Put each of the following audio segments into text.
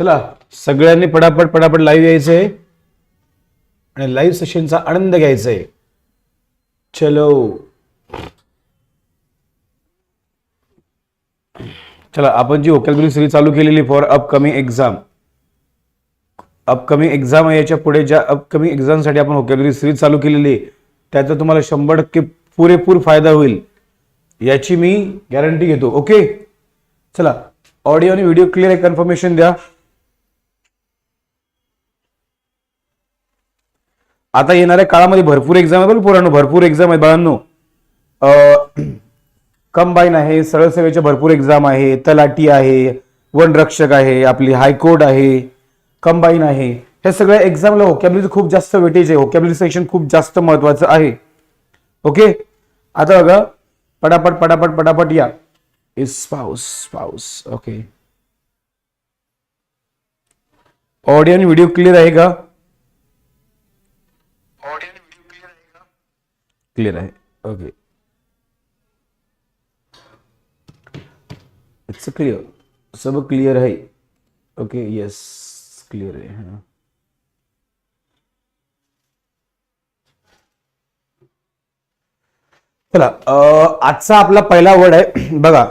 चला सगळ्यांनी पटापट पटापट लाईव्ह यायचंय आणि लाईव्ह सेशनचा आनंद घ्यायचा. आहे चलो. चला आपण जी वोकॅबुलरी सिरीज चालू केलेली for upcoming exam upcoming exam आहे याच्यापुढे ज्या अपकमिंग एक्झामसाठी आपण वोकॅबुलरी सिरीज चालू केलेली त्याचा तुम्हाला शंभर टक्के पुरेपूर फायदा होईल. याची मी गॅरंटी घेतो. ओके चला ऑडिओ आणि व्हिडिओ क्लिअर आहे कन्फर्मेशन द्या. आता येणाऱ्या काळामध्ये भरपूर एक्झाम आहे बरं पोरांनो भरपूर एक्झाम आहे बाळांनो कंबाईन आहे सरळ सेवेच्या भरपूर एक्झाम आहे तलाटी आहे वनरक्षक आहे आपली हायकोर्ट आहे कंबाईन आहे. ह्या सगळ्या एक्झामला होकॅबलरी खूप जास्त वेटेज आहे. होकॅबलरी सेक्शन खूप जास्त महत्वाचं आहे. ओके आता बघा पटापट पटापट पटापट या. इज पाऊस पाऊस ओके ऑडिओ आणि व्हिडिओ क्लिअर आहे का? क्लिअर आहे. ओके इट्स क्लिअर सब क्लिअर आहे. ओके येस क्लिअर आहे. हां. चला आजचा आपला पहिला वर्ड आहे. बघा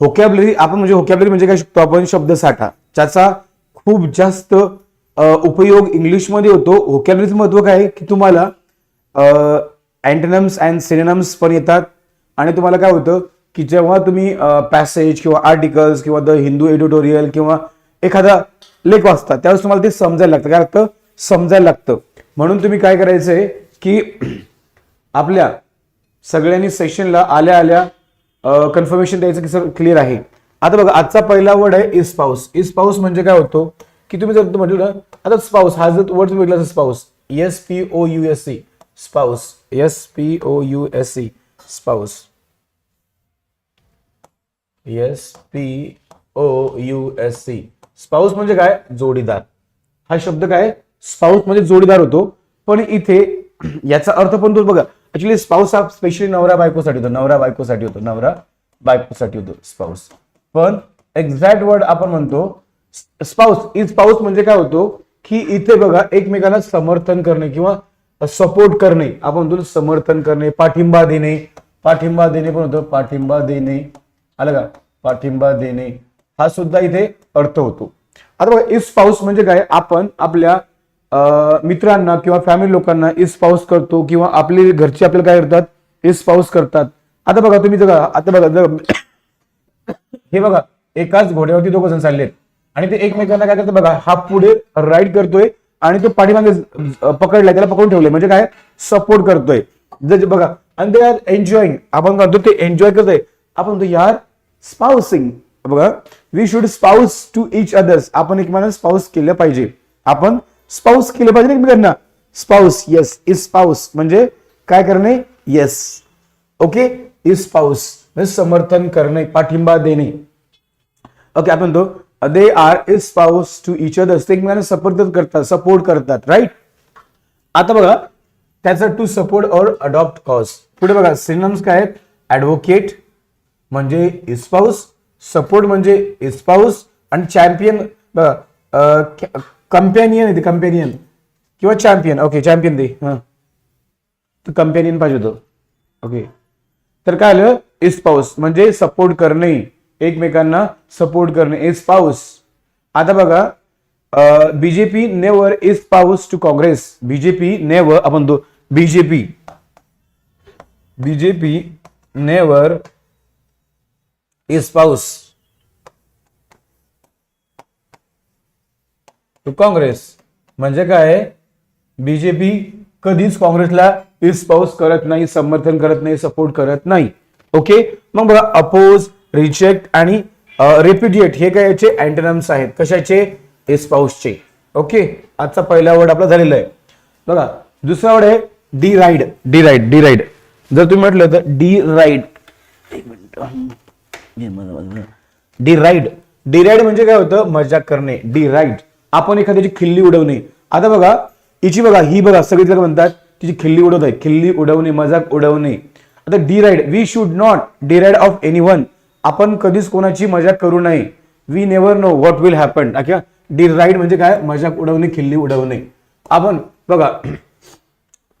होकॅबलरी आपण म्हणजे होकॅबलरी म्हणजे काय शिकतो? आपण शब्दसाठा ज्याचा खूप जास्त उपयोग इंग्लिशमध्ये होतो. होकॅबलरीचं महत्त्व काय आहे? की तुम्हाला अँटनम्स अँड सिनेनम्स पण येतात. आणि तुम्हाला काय होतं की जेव्हा तुम्ही पॅसेज किंवा आर्टिकल्स किंवा द हिंदू एडिटोरियल किंवा एखादा लेख वाचता त्यावेळेस तुम्हाला ते समजायला लागतं. काय लागतं? समजायला लागतं. म्हणून तुम्ही काय करायचंय की आपल्या सगळ्यांनी सेशनला आल्या आल्या कन्फर्मेशन द्यायचं की सर क्लिअर आहे. आता बघा आजचा पहिला वर्ड आहे इस पाऊस इस पाऊस म्हणजे काय होतो? की तुम्ही जर म्हटलं ना आता स्पाऊस हा जर वर्ड तुम्ही म्हटलं spouse S P O U S C spouse S P O U S C spouse S P O U S C spouse म्हणजे काय? जोडीदार. हा शब्द काय? स्पाऊस म्हणजे जोडीदार होतो. पण इथे याचा अर्थ पण तो बघा. ऍक्च्युली स्पाऊस हा स्पेशली नवरा बायकोसाठी होतो. नवरा बायकोसाठी होतो. नवरा बायकोसाठी होतो. स्पाऊस पण एक्झॅक्ट वर्ड आपण म्हणतो स्पाऊस इज पाऊस म्हणजे काय होतो? की इथे बघा एकमेकांना समर्थन करणे किंवा सपोर्ट करणे आपण म्हणतो समर्थन करणे पाठिंबा देणे पाठिंबा देणे पण होतं पाठिंबा देणे आलं का? पाठिंबा देणे हा सुद्धा इथे अर्थ होतो. आता बघा इस पाऊस म्हणजे काय? आपण आपल्या अं, मित्रांना किंवा फॅमिली लोकांना इस पाऊस करतो किंवा आपले घरचे आपल्याला काय करतात? इस पाऊस करतात. आता बघा तुम्ही बघा आता बघा हे बघा एकाच घोड्यावरती दोघ जण चाललेत. आणि ते एकमेकांना काय करतात बघा हा पुढे राईड करतोय आणि तो पाठीमागे पकडलाय त्याला पकडून ठेवलंय. म्हणजे काय? सपोर्ट करतोय. बघा आणि ते आर एन्जॉईंग आपण म्हणतो ते एन्जॉय करतोय. आपण म्हणतो यार स्पाउसिंग बघा we should spouse to each others आपण एकमेकांना स्पाउस केलं पाहिजे. आपण स्पाउस केलं पाहिजे ना एकमेकांना? स्पाउस येस इज स्पाउस म्हणजे काय करणे? येस ओके इज स्पाउस म्हणजे समर्थन करणे पाठिंबा देणे. ओके आपण तो they are espouse to each others ते एकमेकांना सपोर्ट करतात सपोर्ट करतात राईट आता बघा त्याचा to support or adopt cause पुढे बघा सिनम्स काय आहेत? ऍडव्होकेट म्हणजे इस्पाऊस सपोर्ट म्हणजे इस्पाऊस आणि चॅम्पियन कंपॅनियन येते कंपॅनियन किंवा चॅम्पियन ओके चॅम्पियन दे हा. तर कंपॅनियन पाहिजे होतं. ओके तर काय आलं? इस्पाऊस म्हणजे सपोर्ट करणे. एकमेकांना सपोर्ट करणे इज पाऊस. आता बघा BJP never espouse to Congress BJP never आपण तो BJP BJP never espouse to Congress म्हणजे काय? बीजेपी कधीच काँग्रेसला इज पाऊस करत नाही समर्थन करत नाही सपोर्ट करत नाही. ओके मग बघा अपोज रिजेक्ट आणि रेप्युडिएट हे काय याचे अँटनम्स आहेत? कशाचे? इज ओके आजचा पहिला वर्ड आपला झालेला आहे. बघा दुसरा वर्ड आहे deride deride deride जर तुम्ही म्हटलं तर डी राईड एक minute. Deride deride म्हणजे काय होतं? मजाक करणे. डी राईड आपण एखाद्याची खिल्ली उडवणे. आता बघा हिची बघा ही बघा सगळी काय म्हणतात तिची खिल्ली उडवत आहे. खिल्ली उडवणे मजाक उडवणे. आता deride we should not deride of anyone आपण कधीच कोणाची मजाक करू नये. We never know what will happen deride म्हणजे काय? मजाक उडवणे खिल्ली उडवणे. आपण बघा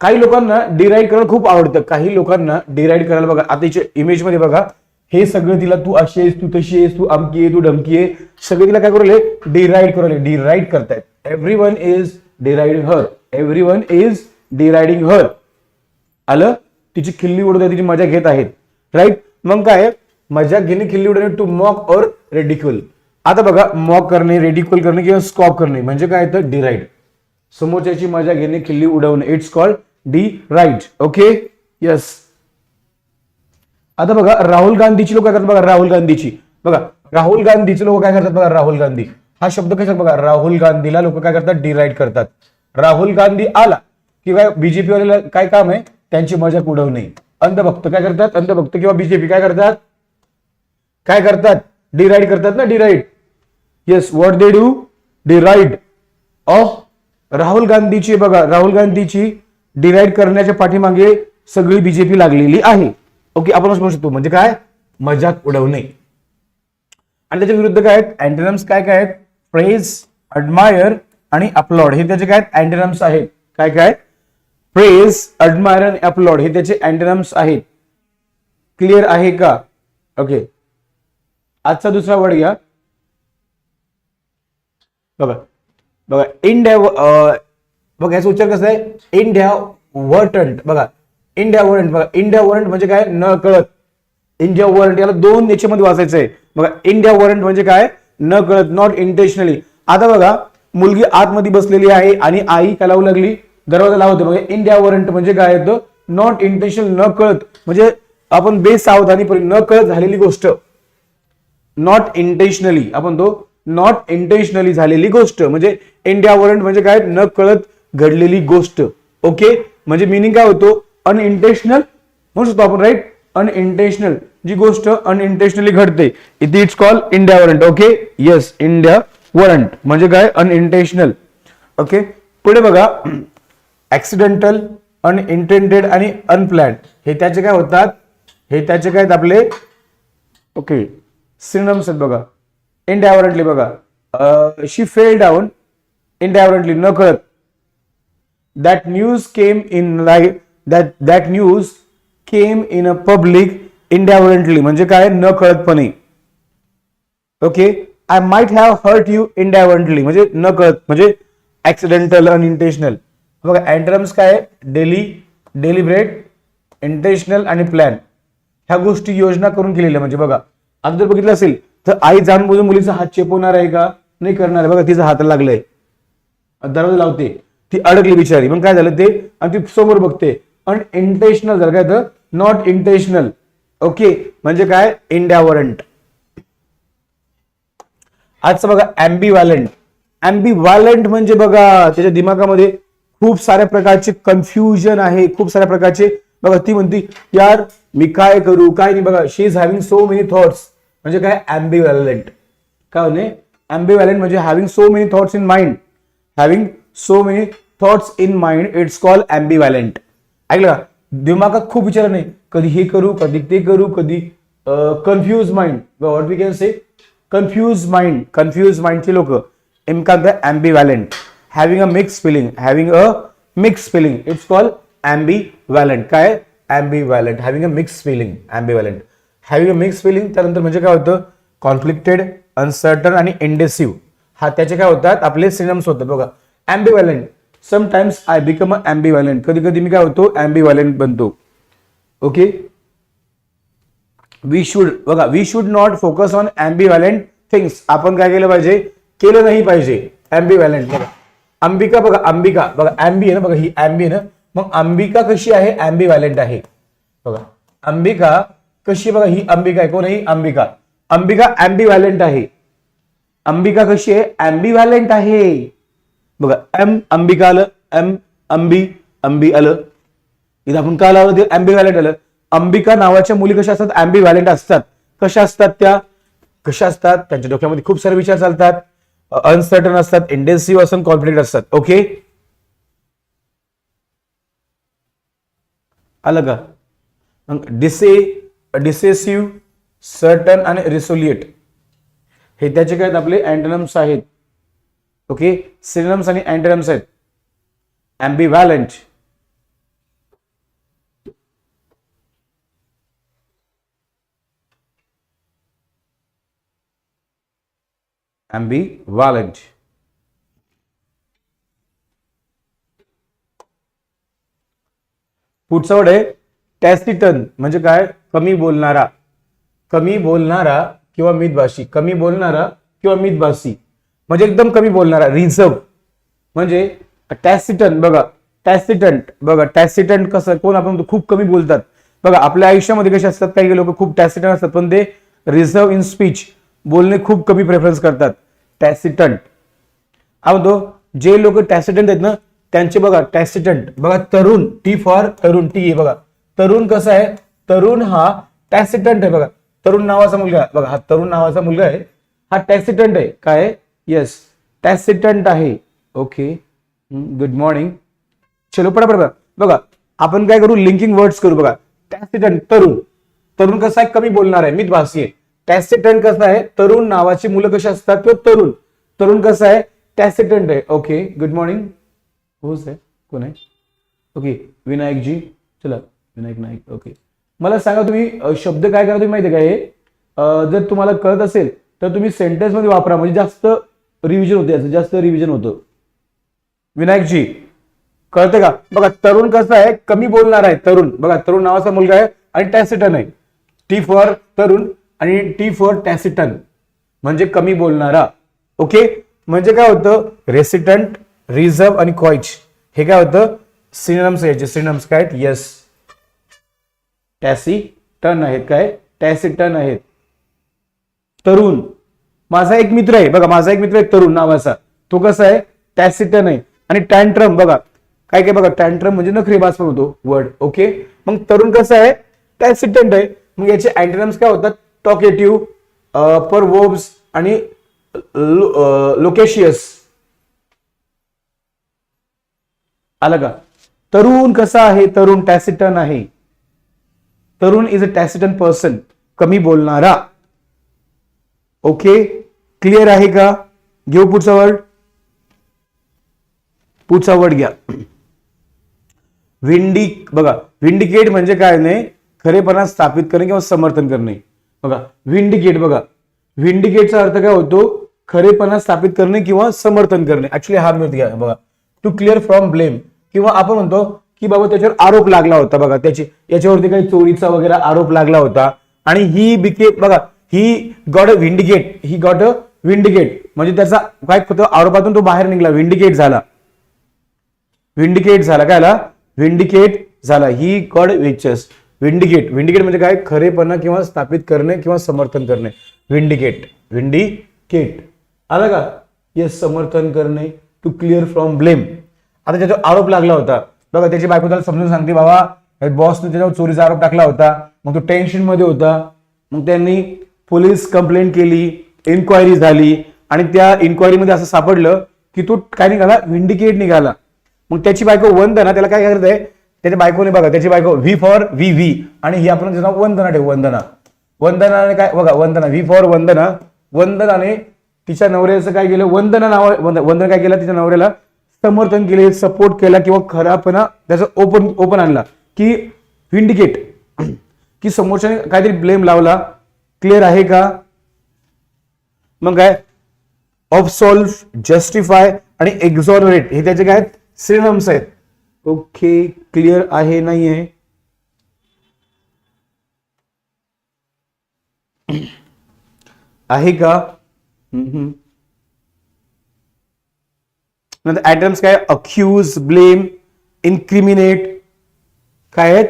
काही लोकांना डिराईड करायला खूप आवडतं. काही लोकांना डिराईड करायला बघा आता इमेजमध्ये बघा हे सगळं तिला तू अशी आहेस तू तशी आहेस तू अमकी आहे तू डमकी आहे. सगळे तिला काय करू डिराईड करू डिराईड करतायत. Everyone is deride her everyone is deriding her आलं? तिची खिल्ली उडत आहे तिची मजा घेत आहेत. राईट मग काय? मजा घेणे खिल्ली उडवणे टू मॉक और रेडिक्युल आता बघा मॉक करणे रेडिक्युल करणे किंवा स्कॉप करणे म्हणजे काय तर डिराईड समोरच्याची मजा घेणे खिल्ली उडवणे it's called deride okay yes आता बघा राहुल गांधीची लोक काय करतात बघा राहुल गांधीची. बघा राहुल गांधीचे लोक काय करतात बघा राहुल गांधी. हा शब्द कशा बघा राहुल गांधीला लोक काय करतात डिराईड करतात. राहुल गांधी आला किंवा बीजेपी वाल्याला काय काम आहे? त्यांची मजाक उडवणे. अंधभक्त काय करतात? अंधभक्त किंवा बीजेपी काय करतात? काय करतात? डिराईड करतात ना deride yes what they do deride of Rahul गांधीची बघा राहुल गांधीची डिराईड करण्याच्या पाठीमागे सगळी बीजेपी लागलेली आहे. ओके आपण म्हणू शकतो. म्हणजे काय? मजाक उडवणे. आणि त्याच्या विरुद्ध काय आहेत? अँटेनम्स काय काय आहेत? प्रेज अडमायर आणि अपलॉड हे त्याचे काय अँटेनम्स आहेत. काय काय प्रेज अडमायर आणि अपलॉड हे त्याचे अँटेनम्स आहेत. क्लिअर आहे का? ओके आजचा दुसरा वर्ड घ्या. बघा बघा इंडिया बघा याचा उच्चार कसा आहे? इंडिया वर्टंट बघा. इंडिया वॉरंट बघा. इंडिया वॉरंट म्हणजे काय? न कळत इंडिया वॉरंट याला दोन याच्यामध्ये वाचायचं आहे बघा इंडिया वॉरंट म्हणजे काय? न कळत नॉट इंटेन्शनली आता बघा मुलगी आतमध्ये बसलेली आहे आणि आई काय लावू लागली. दरवाजा लावते. बघा इंडिया वॉरंट म्हणजे काय येतं? नॉट इंटेन्शनल न कळत म्हणजे आपण बेसावधानी न कळत झालेली गोष्ट. नॉट इंटेन्शनली आपण तो नॉट इंटेन्शनली झालेली गोष्ट म्हणजे इंडिया वॉरंट म्हणजे काय? न कळत घडलेली गोष्ट. ओके म्हणजे मिनिंग काय होतो? अनइंटेन्शनल म्हणू शकतो आपण राईट अनइंटेन्शनल जी गोष्ट अनइंटेन्शनली घडते इथे it's call inadvertent okay yes inadvertent म्हणजे काय? अनइंटेन्शनल ओके पुढे बघा. ऍक्सिडेंटल अनइंटेंडेड आणि अनप्लॅन हे त्याचे काय होतात? हे त्याचे काय आहेत आपले? ओके सिनम्स आहेत बघा. इनडायव्हरंटली बघा. शी फेल डाऊन इनडायव्हरंटली न कळत that news came in live that that news came in a public inadvertently म्हणजे काय? न कळतपणे okay I might have hurt you inadvertently म्हणजे न कळत म्हणजे ऍक्सिडेंटल अनइंटेन्शनल बघा अँड्रम्स काय? डेली डेलिब्रेट इंटेन्शनल आणि प्लॅन ह्या गोष्टी योजना करून केलेल्या. म्हणजे बघा आता जर बघितलं असेल तर आई जाणबुजून मुलीचा हात चेपवणार आहे का? नाही करणार आहे. बघा तिचा हात लागलाय. दरवाजा लावते. ती अडकली बिचारी. मग काय झालं ते? आणि ती समोर बघते. आणि इंटेन्शनल झालं. काय तर नॉट इंटेन्शनल ओके म्हणजे काय? इंडॅवरंट आजचं बघा अँबीव्हॅलंट अँबीव्हॅलंट म्हणजे बघा त्याच्या दिमागामध्ये खूप साऱ्या प्रकारचे कन्फ्युजन आहे. खूप साऱ्या प्रकारचे बघा ती म्हणती यार मी काय करू? काय नाही. बघा she is having so many thoughts म्हणजे काय? अँबीव्हॅलंट काय म्हणे अँबीव्हॅलंट म्हणजे having so many thoughts in mind having so many thoughts in mind it's call ambivalent ऐकलं का? दिमागात खूप विचार नाही. कधी हे करू कधी ते करू कधी confuse mind what we can say confuse mind confuse माइंडचे लोक इमकांत ambivalent having a mix feeling having a mix feeling it's call ambivalent काय? Ambivalent having a mix feeling ambivalent having a mix feeling त्यानंतर म्हणजे काय होतं? Conflicted uncertain आणि इंडेसिव्ह हा त्याचे काय होतात? आपले सिनम्स होतात. बघा ambivalent sometimes I become a ambivalent कधी कधी मी काय होतो? अँबीव्हॅलंट बनतो. ओके वी शुड बघा we should not focus on ambivalent things आपण काय केलं पाहिजे? केलं नाही पाहिजे. अँबीव्हॅलंट बघा अंबिका बघा अंबिका. बघा अँबी आहे ना बघा ही अँबी आहे ना. मग अंबिका कशी आहे? अँबीव्हॅलंट आहे. बघा अंबिका कशी आहे बघा ही अंबिका आहे. कोण आहे? अंबिका. अंबिका अँबी व्हॅलेंट आहे. अंबिका कशी आहे? अँबी व्हॅलेंट आहे. बघा एम अंबिका आलं एम अंबी अंबी आलं इथं आपण काय लावलं ते? अँबीव्हॅलंट आलं. अंबिका नावाच्या मुली कशा असतात? अँबीव्हॅलंट असतात. कशा असतात त्या? कशा असतात? त्यांच्या डोक्यामध्ये खूप सारे विचार चालतात. अनसर्टन असतात इंडेन्सिव्ह असतात कॉन्फिडेंट असतात. ओके आलं का? मग डिसे डिसेसिव्ह सर्टन आणि रिसोलिएट. हे त्याचे काय आहेत आपले? अँटनम्स आहेत. ओके? सिनम्स आणि अँटनम्स आहेत. ॲम्बिव्हॅलंट ॲम्बिव्हॅलंट पुढचा वर्ड आहे टॅसिटन म्हणजे काय? कमी बोलणारा. कमी बोलणारा किंवा मितभाषी. कमी बोलणारा किंवा मितभाषी. म्हणजे एकदम कमी बोलणारा. रिझर्व. म्हणजे टॅसिटन बघा. टॅसिटंट बघा. टॅसिटंट कसं? कोण आपण खूप कमी बोलतात. बघा आपल्या आयुष्यामध्ये कसे असतात? काही लोक खूप टॅसिटंट असतात पण ते रिझर्व इन स्पीच. बोलणे खूप कमी प्रेफरन्स करतात. टॅसिटंट हा म्हणतो? जे लोक टॅसिटंट आहेत ना त्यांचे बघा टॅसिटंट बघा तरुण. टी फॉर तरुण. टी बघा. तरुण कसं आहे? तरुण हा टॅसिटंट आहे बघा. तरुण नावाचा मुलगा बघा हा तरुण नावाचा मुलगा आहे. हा टॅसिटंट आहे. काय येस टॅसिटंट आहे. ओके गुड मॉर्निंग चलो पडा बघा. बघा आपण काय करू? लिंकिंग वर्ड्स करू बघा. टॅसिटंट तरुण. तरुण कसा आहे? कमी बोलणार आहे. मीच भाषी आहे. टॅसिटंट कसं आहे? तरुण नावाची मुलं कशी असतात? किंवा तरुण. तरुण कसं आहे? टॅसिटंट आहे. ओके गुड मॉर्निंग हो आहे कोण आहे? ओके विनायक जी चला. विनायक नाईक. ओके मला सांगा तुम्ही शब्द काय करा तुम्ही माहिती आहे का हे? जर तुम्हाला कळत असेल तर तुम्ही सेंटेन्समध्ये वापरा. म्हणजे जास्त रिव्हिजन होते याचं जास्त रिव्हिजन होतं. विनायकजी कळतं का? बघा तरुण कसं आहे कमी बोलणार आहे तरुण. बघा तरुण नावाचा मुलगा आहे आणि टॅसिटन आहे. टी फॉर तरुण आणि टी फॉर टॅसिटन म्हणजे कमी बोलणारा. ओके म्हणजे काय होतं? रेसिटंट रिझर्व आणि क्वाइच हे काय होतं? सिनम्स याचे सिनम्स काय येस टॅसी टॅसिटन आहेत काय? टॅसिटन आहेत. तरुण. माझा एक मित्र आहे. बघा माझा एक मित्र आहे तरुण नावाचा तो कसा आहे? टॅसिटन आहे. आणि टँट्रम बघा. काय काय बघा टँट्रम म्हणजे नखरेबाज पण होतो वर्ड. ओके? मग तरुण कसं आहे? टॅसिटंट आहे. मग याचे अँटोनम्स काय होतात? टॉकेटिव्ह पर वोब्स आणि लोकेशियस. आलं का? तरुण कसा आहे? तरुण टॅसिटन आहे. तरुण इज अ टॅसिटन पर्सन कमी बोलणारा. ओके क्लिअर आहे का? घेऊ पुढचा वर्ड पुढचा वर्ड घ्या. विंडी बघा विंडिकेट म्हणजे काय नाही? खरेपणा स्थापित करणे किंवा समर्थन करणे. बघा विंडिकेट बघा. विंडिकेटचा अर्थ काय होतो? खरेपणा स्थापित करणे किंवा समर्थन करणे. ऍक्च्युली हा मिळत घ्या बघा. टू क्लिअर फ्रॉम ब्लेम किंवा आपण म्हणतो की बाबा त्याच्यावर आरोप लागला होता बघा त्याची याच्यावरती काही चोरीचा वगैरे आरोप लागला होता. आणि ही बिके बघा he got a vindicate he got a vindicate म्हणजे त्याचा काय होतं आरोपातून तो बाहेर निघाला विंडिकेट झाला. विंडिकेट झाला काय आला विंडिकेट झाला. ही गॉड विचर्स विंडिकेट विंडिकेट म्हणजे काय? खरेपणा किंवा स्थापित करणे किंवा समर्थन करणे. विंडिकेट विंडिकेट आला का? येस समर्थन करणे टू क्लिअर फ्रॉम ब्लेम आता त्याच्यावर आरोप लागला होता बघा त्याची बायको त्याला समजून सांगते बाबा बॉसने त्याच्यावर चोरीचा आरोप टाकला होता. मग तो टेन्शनमध्ये होता. मग त्यांनी पोलीस कंप्लेंट केली इन्क्वायरी झाली आणि त्या इन्क्वायरीमध्ये असं सापडलं की तो काय निघाला? विंडिकेट निघाला. मग त्याची बायको वंदना त्याला काय करत आहे त्याच्या बायकोने बघा त्याची बायको व्ही फॉर व्ही व्ही आणि ही आपण त्याचं नाव वंदना ठेवू वंदना. वंदनाने काय बघा वंदना व्ही फॉर वंदना. वंदनाने तिच्या नवऱ्याचं काय केलं? वंदना नाव वंद- वंदना काय केलं? तिच्या नवऱ्याला समर्थन केले सपोर्ट केला किंवा खरापणा त्याचा ओपन ओपन आणला की विंडिकेट की समोरच्याने काहीतरी ब्लेम लावला. क्लिअर आहे का? मग काय? ऑफसॉल्व्ह जस्टिफाय आणि एक्झॉनरेट हे त्याचे काय श्रीनम्स आहेत. ओके क्लिअर आहे नाही आहे आहे का हम्म. नंतर ऍटम्स काय? Accuse blame incriminate. काय आहेत?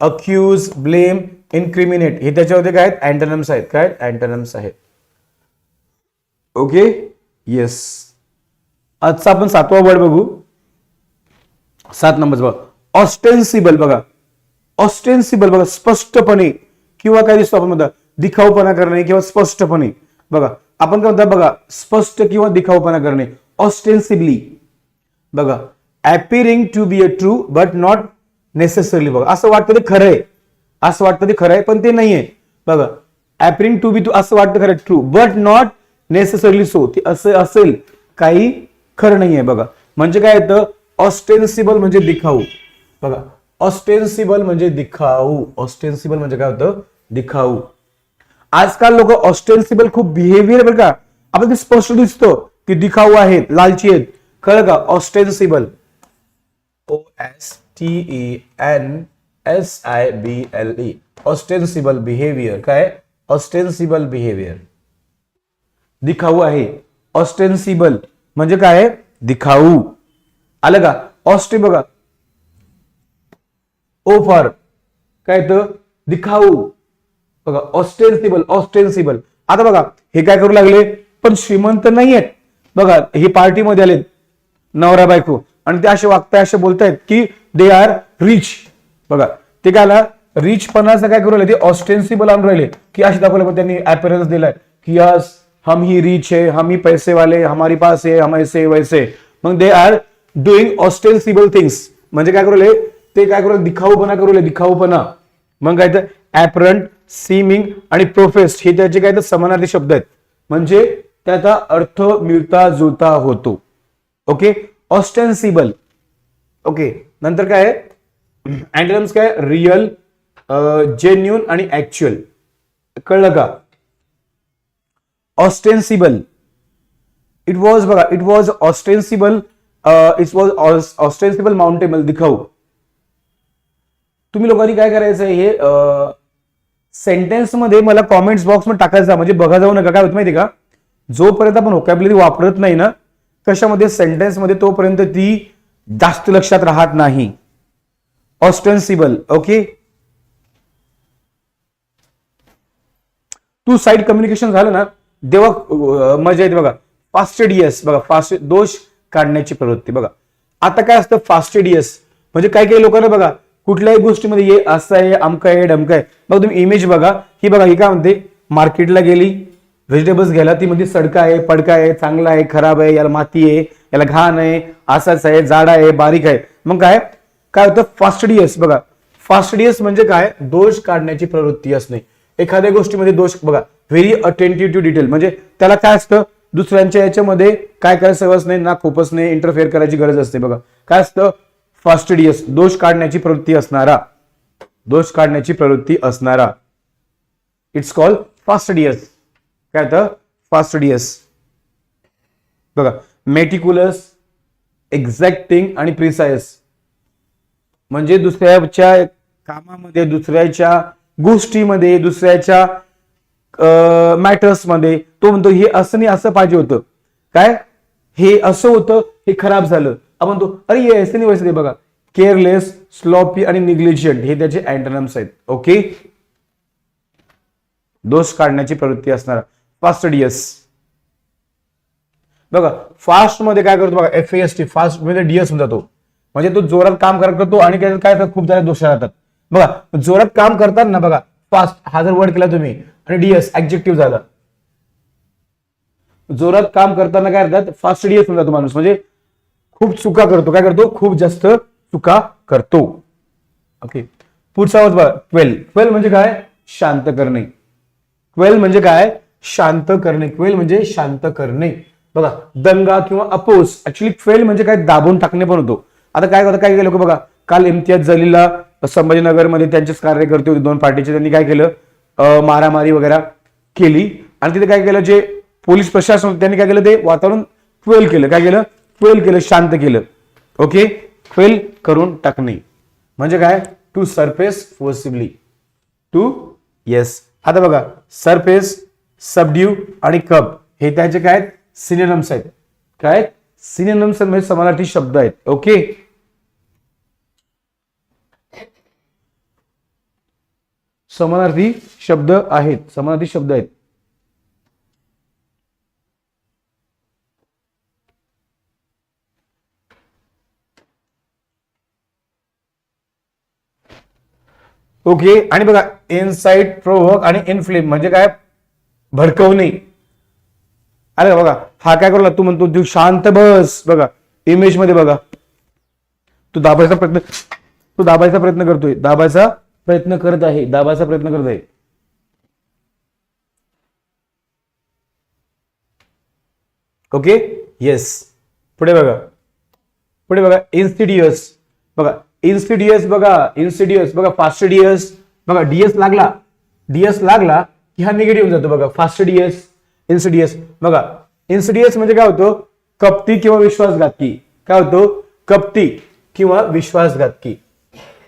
Accuse blame incriminate. हे त्याच्यामध्ये काय आहेत? अँटनम्स आहेत. काय अँटनम्स आहेत. ओके? येस आजचा आपण सातवा वर्ड बघू. सात नंबर बघा. ऑस्टेन्सिबल बघा. ऑस्टेन्सिबल बघा. स्पष्टपणे किंवा काय दिसतो आपण म्हणता? दिखाऊपणा करणे किंवा स्पष्टपणे. बघा. आपण काय म्हणता? बघा. स्पष्ट किंवा दिखाऊपणा करणे. ऑस्टेन्सिबली बघा appearing to be a true but not necessarily बघा असं वाटतं ते खरं आहे. असं वाटतं ते खरं आहे पण ते नाहीये. बघा अपिरिंग टू बी टू असं वाटतं खरं true but not necessarily so ते असं असेल काही खरं नाहीये बघा. म्हणजे काय येतं? ऑस्टेन्सिबल म्हणजे दिखाऊ. बघा ऑस्टेन्सिबल म्हणजे दिखाऊ. ऑस्टेन्सिबल म्हणजे काय होतं? दिखाऊ. आजकाल लोक ऑस्टेन्सिबल खूप बिहेवियर बघा आपण ते स्पष्ट दिसतो. की दिखाऊ आहेत लालची आहेत. कळलं का? Ostensible O S T E N S I B L E ostensible behaviour काय? ऑस्टेन्सिबल बिहेवियर दिखाऊ आहे. ऑस्टेन्सिबल म्हणजे काय दिखाऊ. आलं का? ऑस्टे बघा. ओ फॉर काय तर दिखाऊ. बघा ऑस्टेन्सिबल ऑस्टेन्सिबल आता बघा हे काय करू लागले? पण श्रीमंत नाही आहेत बघा हे पार्टीमध्ये आले नवरा बायको. आणि ते असे वागताय असे बोलतायत की दे आर रिच बघा ते काय रिच पणाचं काय करू राहिले. ते ऑस्टेन्सिबल आणून राहिले. की असे दाखवले पण त्यांनी अपेरन्स दिलाय. की यस हम ही रिच है हम ही पैसे वाले हमारे पास है हम ऐसे वैसे. मग they are doing ostensible things म्हणजे काय करू ते काय करू दिखाऊपणा करू दिखाऊपणा. मग काय तर ऍपरंट सीमिंग आणि प्रोफेस्ट हे त्याचे काय तर समानार्थी शब्द आहेत. म्हणजे त्याचा अर्थ मिळता जुळता होतो. ओके ऑस्टेन्सिबल ओके नंतर काय आहे? अँटोनिम्स काय? रिअल जेन्युन आणि ऍक्च्युअल कळलं का? ऑस्टेन्सिबल इट वॉज बघा it was ostensible it was ostensible mountable दिखाऊ. तुम्ही लोकांनी काय करायचं हे सेंटेन्समध्ये मला कॉमेंट्स बॉक्समध्ये टाकायचा म्हणजे बघा जाऊ नका. काय होत माहिती का? जोपर्यंत आपण व्होकॅबलरी वापरत नाही ना कशामध्ये सेंटेन्समध्ये तोपर्यंत ती जास्त लक्षात राहत नाही. Ostensible okay two side communication झालं ना देवा मजा येते बघा. फास्टेडियस बघा फास्ट दोष काढण्याची प्रवृत्ती बघा. आता काय असतं फास्टेडियस म्हणजे काही काही लोकांना बघा कुठल्याही गोष्टीमध्ये ये असं आहे अमकं आहे डमकं आहे. बघा तुम्ही इमेज बघा. ही बघा ही काय म्हणते? मार्केटला गेली व्हेजिटेबल्स घ्यायला ती म्हणजे सडका आहे पडका आहे चांगला आहे खराब आहे याला माती आहे याला घाण आहे असाच आहे जाडा आहे बारीक आहे. मग काय? काय होतं? फास्टडियस बघा. फास्टडियस म्हणजे काय? दोष काढण्याची प्रवृत्ती असणे. एखाद्या गोष्टीमध्ये दोष बघा व्हेरी अटेंटिव्ह टू डिटेल म्हणजे त्याला काय असतं? दुसऱ्यांच्या याच्यामध्ये काय काय सहज नाही ना खूपच नाही इंटरफेअर करायची गरज असते बघा. काय असतं? फास्टडियस दोष काढण्याची प्रवृत्ती असणारा. दोष काढण्याची प्रवृत्ती असणारा. इट्स कॉल फास्टडियस काय होतं? फास्टडियस बघा मेटिक्युलस एक्झॅक्टिंग आणि प्रिसायस म्हणजे दुसऱ्याच्या कामामध्ये दुसऱ्याच्या गोष्टीमध्ये दुसऱ्याच्या मॅटर्समध्ये तो म्हणतो हे असं नाही असं पाहिजे होतं. काय? हे असं होतं हे खराब झालं. आपण तो अरे हे असं नाही व्हायचं बघा केअरलेस स्लॉपी आणि निग्लिजियंट हे त्याचे अँटनम्स आहेत. ओके दोष काढण्याची प्रवृत्ती असणार. फास्टडियस बघा फास्टमध्ये काय करतो बघा एफ एस टी फास्टमध्ये डीएस होऊन जातो. म्हणजे तो जोरात काम करत करतो आणि त्याच्यात काय खूप सारे दोष राहतात. बघा जोरात काम करतात ना बघा फास्ट हा जर वर्ड केला तुम्ही आणि डीएस ऍक्जेक्टिव्ह झाला. जोरात काम करताना काय करतात? फास्ट डीएस होऊन जातो माणूस. म्हणजे खूप चुका करतो. काय करतो? खूप जास्त चुका करतो. ओके पुढचा बघा ट्वेल्व ट्वेल्व म्हणजे काय? शांत करणे. ट्वेल्व म्हणजे काय? शांत करणे. क्वेल म्हणजे शांत करणे. बघा दंगा किंवा अपोज ऍक्च्युली क्वेल म्हणजे काय? दाबून टाकणे पण होतो. आता काय करतात? काय लोक बघा काल इम्तियाज जलीला संभाजीनगरमध्ये त्यांचेच कार्यकर्ते होते दोन पार्टीचे. त्यांनी काय केलं? मारामारी वगैरे केली. आणि तिथे काय केलं? जे पोलीस प्रशासन त्यांनी काय केलं? ते वातावरण क्वेल केलं. काय केलं? क्वेल केलं शांत केलं. ओके? क्वेल करून टाकणे. म्हणजे काय? To surface forcibly to yes आता बघा सरफेस सबड्यू आणि कप हे त्याचे काय आहेत? सिनेनम्स आहेत. काय सिनेनम्स म्हणजे समानार्थी शब्द आहेत. ओके समानार्थी शब्द आहेत. समानार्थी शब्द आहेत. ओके आणि बघा इनसाइट प्रोवोक आणि इनफ्लेम म्हणजे काय? भडकवणे अरे बघा हा काय करू तू म्हणतो तू शांत बस. बघा इमेजमध्ये बघा. तू दाबायचा प्रयत्न तू दाबायचा प्रयत्न करतोय. दाबायचा प्रयत्न करत आहे. दाबायचा प्रयत्न करत आहे. ओके येस पुढे बघा. पुढे बघा इन्स्टिडियस बघा इन्स्टिडियस बघा इन्स्टिडियस बघा फास्टिडियस बघा डीएस लागला. डीएस लागला. ह्या हा निगेटिव्ह जातो बघा. फास्टिडियस इन्सिडियस बघा इन्सिडियस म्हणजे काय होतो? कपटी किंवा विश्वासघातकी. काय होतो? कपटी किंवा विश्वासघातकी.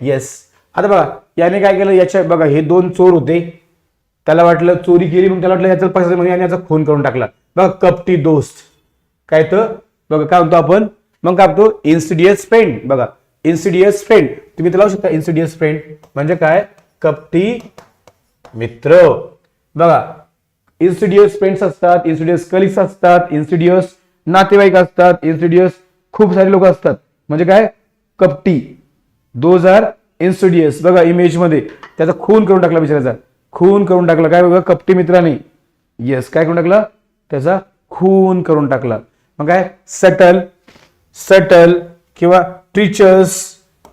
येस आता बघा याने काय केलं? याच्या बघा हे दोन चोर होते. त्याला वाटलं चोरी केली मग त्याला वाटलं याचा पैसा म्हणजे याने याचा खून करून टाकला. बघा कपटी दोस्त. काय तर? बघा काय म्हणतो आपण? मग काय म्हणतो? इन्सिडियस फ्रेंड बघा इन्सिडियस फ्रेंड तुम्ही त्याला लावू शकता इन्सिडियस फ्रेंड म्हणजे काय? कपटी मित्र. बघा इन्सिडियस फ्रेंड्स असतात इन्सिडियस कलिग्स असतात इन्सिडियस नातेवाईक असतात इन्सिडियस खूप सारे लोक असतात. म्हणजे काय? कपटी. दोज आर इन्सिडियस बघा इमेजमध्ये. त्याचा खून करून टाकला बिचाराचा खून करून टाकला. काय बघा कपटी मित्राने. येस काय करून टाकला? त्याचा खून करून टाकला. मग काय? सटल सटल किंवा ट्रिचर्स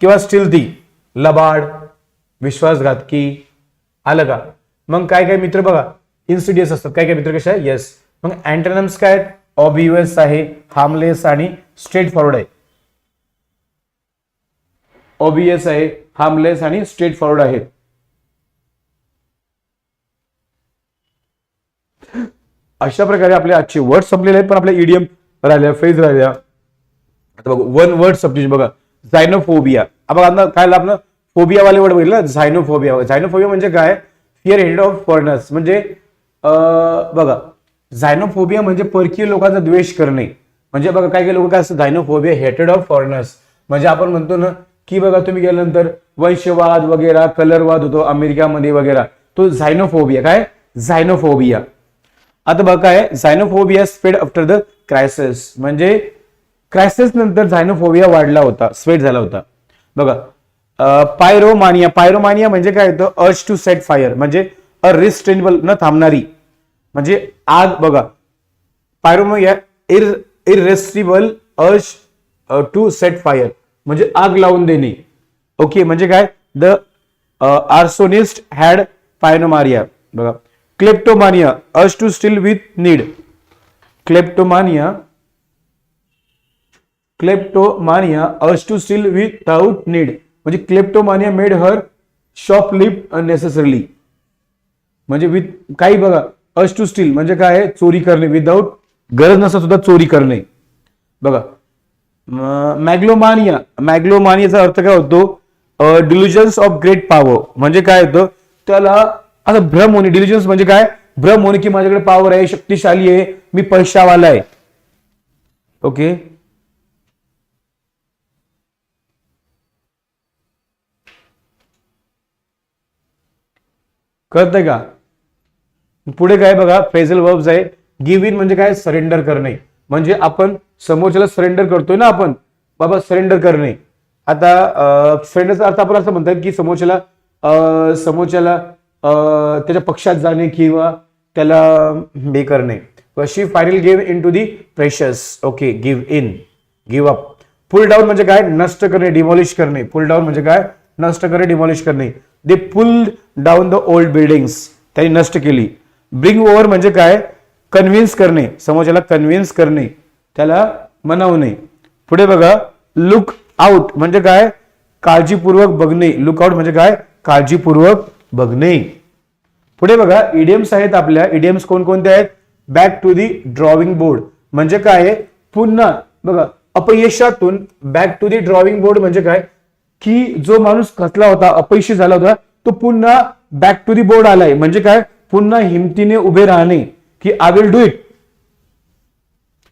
किंवा स्टिल्थी लबाड विश्वासघातकी. आलं का? मग काय काय मित्र बघा? इन्सिडियस असतात. काय काय मित्र कशा येस मग अँटनम्स काय आहेत? ऑबियस आहे हार्मलेस आणि स्ट्रेट फॉरवर्ड आहे. ऑबियस आहे हार्मलेस आणि स्ट्रेट फॉरवर्ड आहे अशा प्रकारे आपले आजचे वर्ड संपलेले आहेत पण आपल्या इडीएम राहिल्या फेज राहिल्या. आता बघू वन वर्ड सब्जेक्ट बघा. झायनोफोबिया बघा काय आपलं फोबियावाले वर्ड बघितलं झायनोफोबिया झायनोफोबिया म्हणजे काय? फिअर हेड ऑफ फॉरेनर्स म्हणजे बघा झायनोफोबिया म्हणजे परकीय लोकांचा द्वेष करणे. म्हणजे बघा काय काय लोक काय असतं झायनोफोबिया हेटेड ऑफ फॉरेनर्स म्हणजे आपण म्हणतो ना की बघा तुम्ही गेल्यानंतर वंशवाद वगैरे कलरवाद होतो अमेरिकामध्ये वगैरे. तो झायनोफोबिया काय? झायनोफोबिया आता बघा काय xenophobia spread after the crisis म्हणजे क्रायसिस नंतर झायनोफोबिया वाढला होता स्प्रेड झाला होता. बघा पायरोमानिया. पायरोमानिया म्हणजे काय होतं? Urge to set fire. म्हणजे अ रिस्टेनेबल न थांबणारी. म्हणजे आग बघा. पायरोमानिया इर इरेस्टिबल अर्ज टू सेट फायर. म्हणजे आग लावून देणे. ओके म्हणजे काय? द आर्सोनिस्ट हॅड पायनोमारिया बघा. Kleptomania urge to steal with need. Kleptomania kleptomania urge to steal without need. म्हणजे kleptomania made her shoplift unnecessarily म्हणजे विथ काही बघा अश टू स्टील म्हणजे काय आहे? चोरी करणे. विदाऊट गरज नसता सुद्धा चोरी करणे. बघा मॅग्लोमानिया मॅग्लोमानियाचा अर्थ काय होतो? डिल्युजन्स ऑफ ग्रेट पॉवर म्हणजे काय होतं? त्याला आता भ्रम होणे. डिल्युजन्स म्हणजे काय? भ्रम होणे की माझ्याकडे पॉवर आहे शक्तिशाली आहे मी पैशावाला आहे. ओके कळतंय का? पुढे काय बघा फ्रेझल वर्ब्स आहे. गिव्ह इन म्हणजे काय? सरेंडर करणे. म्हणजे आपण समोरच्याला सरेंडर करतोय ना आपण? बाबा सरेंडर करणे. आता सरेंडरचा अर्थ आपण असं म्हणतात की समोरच्याला समोरच्याला त्याच्या पक्षात जाणे किंवा त्याला हे करणे. She final give in to the precious okay give in give up pull down म्हणजे काय? नष्ट करणे डिमॉलिश करणे. पुल डाऊन म्हणजे काय? नष्ट करणे डिमॉलिश करणे. They pull down the old buildings त्यांनी नष्ट केली. ब्रिंग ओव्हर म्हणजे काय? कन्व्हिन्स करणे. समोरच्याला कन्व्हिन्स करणे. त्याला मनवणे. पुढे बघा. लुक आउट म्हणजे काय? काळजीपूर्वक बघणे. लुक आउट म्हणजे काय? काळजीपूर्वक बघणे. पुढे बघा. इडियम्स आहेत आपल्या. इडियम्स कोणकोणते आहेत? Back to the drawing board म्हणजे काय? पुन्हा बघा. अपयशातून back to the drawing board म्हणजे काय? की जो माणूस खचला होता अपयशी झाला होता तो पुन्हा बॅक टू दी बोर्ड आलाय. म्हणजे काय? पुन्हा हिमतीने उभे राहणे. की I will do it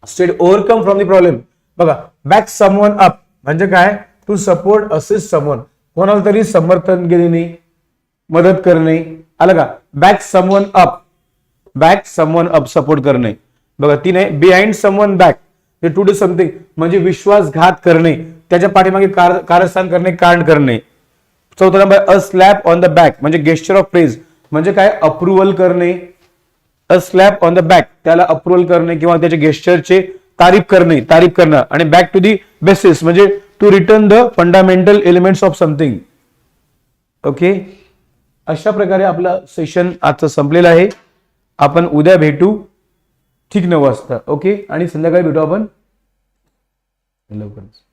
state overcome from the problem बघा बॅक समवन अप म्हणजे काय? टू सपोर्ट असिस्ट समवन कोणाला तरी समर्थन देणे मदत करणे. आलं का? Back someone up back someone up support करणे. बघा तिने behind someone back to do something म्हणजे विश्वासघात करणे त्याच्या पाठीमागे कार- कारस्थान करणे कारण करणे. चौथा number a slap on the back म्हणजे गेस्चर ऑफ प्रेज म्हणजे काय? अप्रुव्हल करणे. A slap on the back त्याला अप्रुव्हल करणे किंवा त्याच्या गेस्चरचे तारीफ करणे तारीफ करणं. आणि बॅक टू दी बेसिस म्हणजे to return the fundamental elements of something okay अशा प्रकारे आपलं सेशन आजचं संपलेलं आहे. आपण उद्या भेटू. ठीक नऊ वाजता. ओके? आणि संध्याकाळी भेटू आपण? लवकरच.